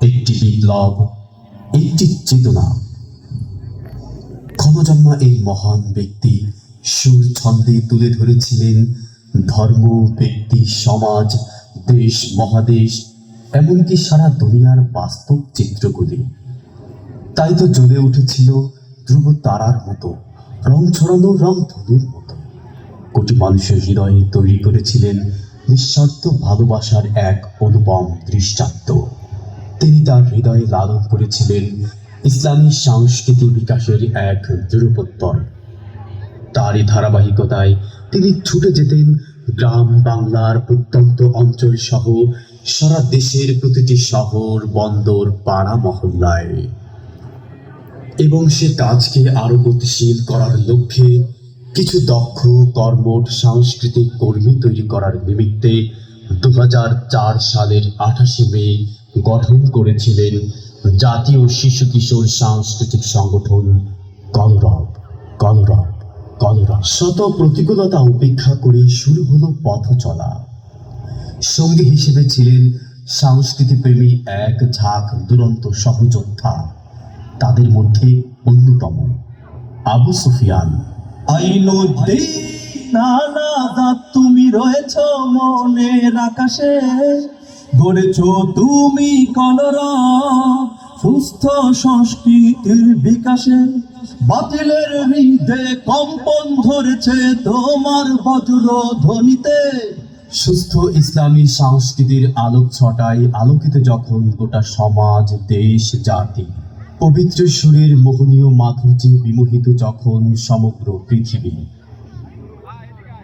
একটি বিপ্লব একটি চেতনা। ক্ষমজন্মা এই মহান ব্যক্তি সুর ছন্দে তুলে ধরেছিলেন ধর্ম, ব্যক্তি, সমাজ, দেশ, মহাদেশ, এমনকি সারা দুনিয়ার বাস্তব চিত্রগুলি। তাই তো জ্বলে উঠেছিল ধ্রুব তারার মতো, রং ছড়ানো রং ধনুর মতো। কোটি মানুষের হৃদয়ে তৈরি করেছিলেন নিঃস্বার্থ ভালোবাসার এক অনুপম দৃষ্টান্ত। তিনি তার হৃদয়ে লালন করেছিলেন ইসলামী সংস্কৃতি বিকাশের এক দৃঢ়প্রত্যয় তারই ধারাবাহিকতায় তিনি ছুটে যেতেন গ্রাম বাংলার প্রত্যন্ত অঞ্চল সহ সারা দেশের প্রতিটি শহর, বন্দর, পাড়া মহল্লায়। এবং সে কাজকে আরও গতিশীল করার লক্ষ্যে কিছু দক্ষ, কর্মঠ সাংস্কৃতিক কর্মী তৈরি করার নিমিত্তে দু হাজার চার সালের আঠাশে মে গঠন করেছিলেন জাতীয় শিশু কিশোর সাংস্কৃতিক সংগঠন কলরব কলরব কলরব শত প্রতিকূলতা উপেক্ষা করে শুরু হলো পথ চলা। সঙ্গী হিসেবে ছিলেন সংস্কৃতিপ্রেমী এক ঝাঁক দুরন্ত সহযোদ্ধা। তাদের মধ্যে অন্যতম আবু সুফিয়ান। আইনুদ্দিন আলাদা তুমি রয়েছ মনের আকাশে। গড়েছ তুমি কলর, সুস্থ সংস্কৃতির বিকাশে। বাতিলের হৃদে কম্পন ধরেছে তোমার বজ্র ধ্বনিতে। সুস্থ ইসলামী সংস্কৃতির আলোক ছটায় আলোকিত যখন গোটা সমাজ, দেশ, জাতি। পবিত্র সুরের মোহনীয় মাধুর্যে বিমোহিত যখন সমগ্র পৃথিবী।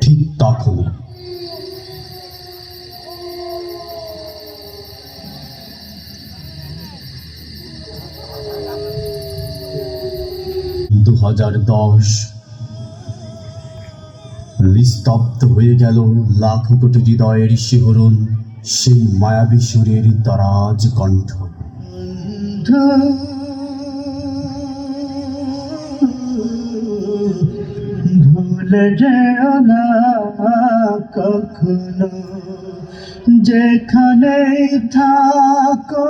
ঠিক তখনই। দু হাজার দশ। নিস্তব্ধ হয়ে গেল লাখ কোটি হৃদয়ের শিহরণ, সেই মায়াবী সুরের দরাজ কণ্ঠ। ভুলে যেও না কখনো যেখানে থাকো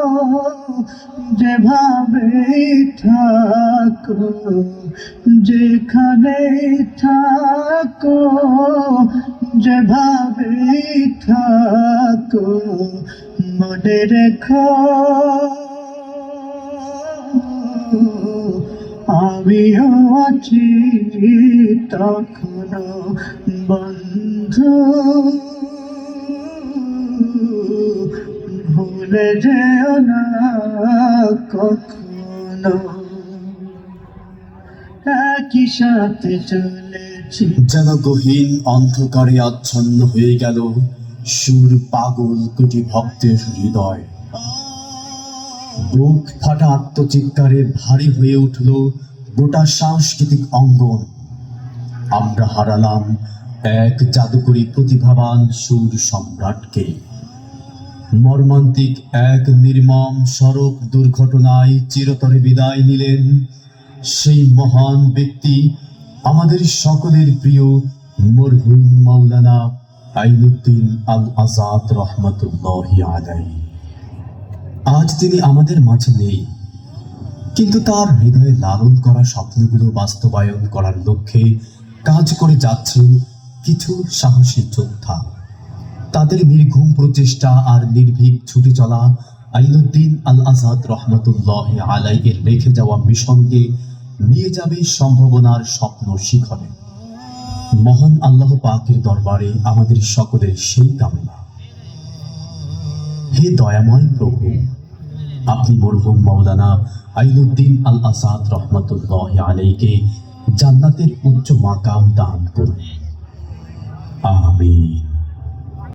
যেভাবে থাকো যেখানে থাকো যেভাবে থাকো মনে রেখো। আমিও আছি তখনো বন্ধু ভুলে যেও না কখনো একই সাথে চলেছি যেন গহীন অন্ধকারে আচ্ছন্ন হয়ে গেল সুর পাগল কোটি ভক্তের হৃদয়। বুক ফাটা আত্মচিৎকারে ভারী হয়ে উঠল গোটা সাংস্কৃতিক অঙ্গন। আমরা হারালাম এক জাদুকরী প্রতিভাবান সুর সম্রাটকে। মর্মান্তিক এক নির্মম সড়ক দুর্ঘটনায় চিরতরে বিদায় নিলেন সেই মহান ব্যক্তি, আমাদের সকলের প্রিয় মরহুম মাওলানা আইনুদ্দিন আল আজাদ রহমতুল্লাহ আলাই আজ তিনি আমাদের মাঝে নেই। কিন্তু তার হৃদয়ে লালন করা স্বপ্নগুলো বাস্তবায়ন করার লক্ষ্যে কাজ করে যাচ্ছেন কিছু সাহসী যোদ্ধা। তাদের নির্ঘুম প্রচেষ্টা আর নির্ভীক ছুটে চলা আইনুদ্দিন আল আজাদ রহমতুল্লাহ আলাই এর রেখে যাওয়া মিশনকে নিয়ে যাবে সম্ভাবনার স্বপ্ন শিখরে। মহান আল্লাহ পাকের দরবারে আমাদের সকলের সেই কামনা। হে দয়াময় প্রভু আপনি মরহুম মৌলানা আইনুদ্দিন আল আসাদ রহমতুল্লাহ আলাইকে জান্নাতের উচ্চ মাকাম দান করুন। আমিন।